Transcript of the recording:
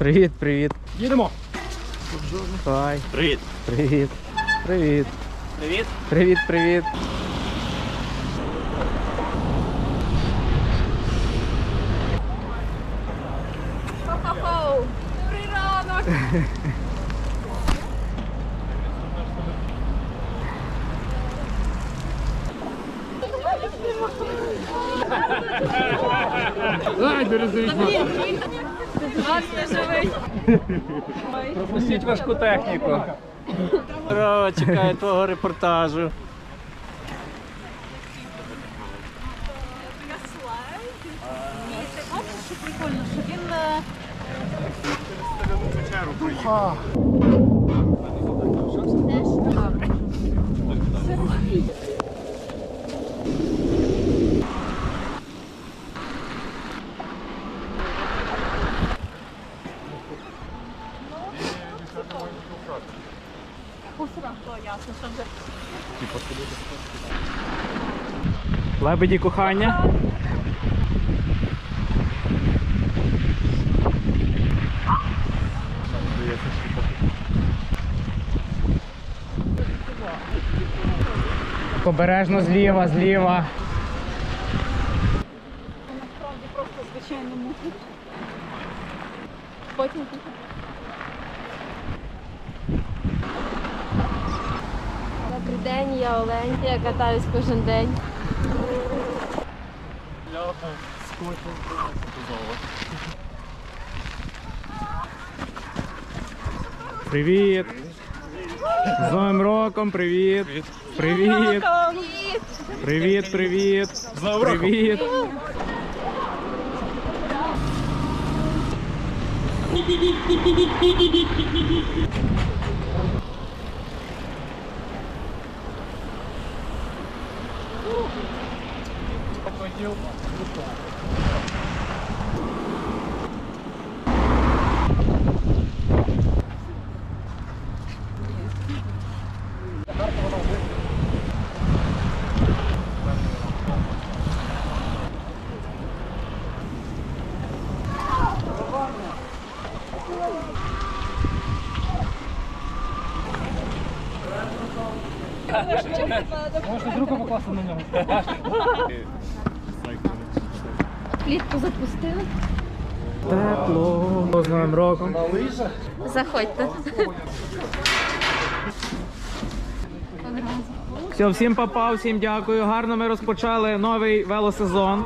Привіт, привіт. Їдемо. Хай. Привіт. Привіт. Привіт. Привіт. Привіт, привіт. Хо-хо-хо! Добрий ранок! Ай, березовик. Вас не живий. Пропустіть важку техніку. Здорово, чекаю твого репортажу. Що прикольно, що він е, Лебеді кохання. Обережно зліва, зліва. насправді просто звичайно мухи. Потім Добрий день, я Олень. Я катаюсь кожен день. Привіт. З Новим роком, привіт. Привіт. Привіт, привіт. Привіт. Покатил. Thank you. Можна руку покласти на нього. Плітку запустили. Тепло. З Новим роком. Заходьте. Все, всім попав, всім дякую. Гарно ми розпочали новий велосезон.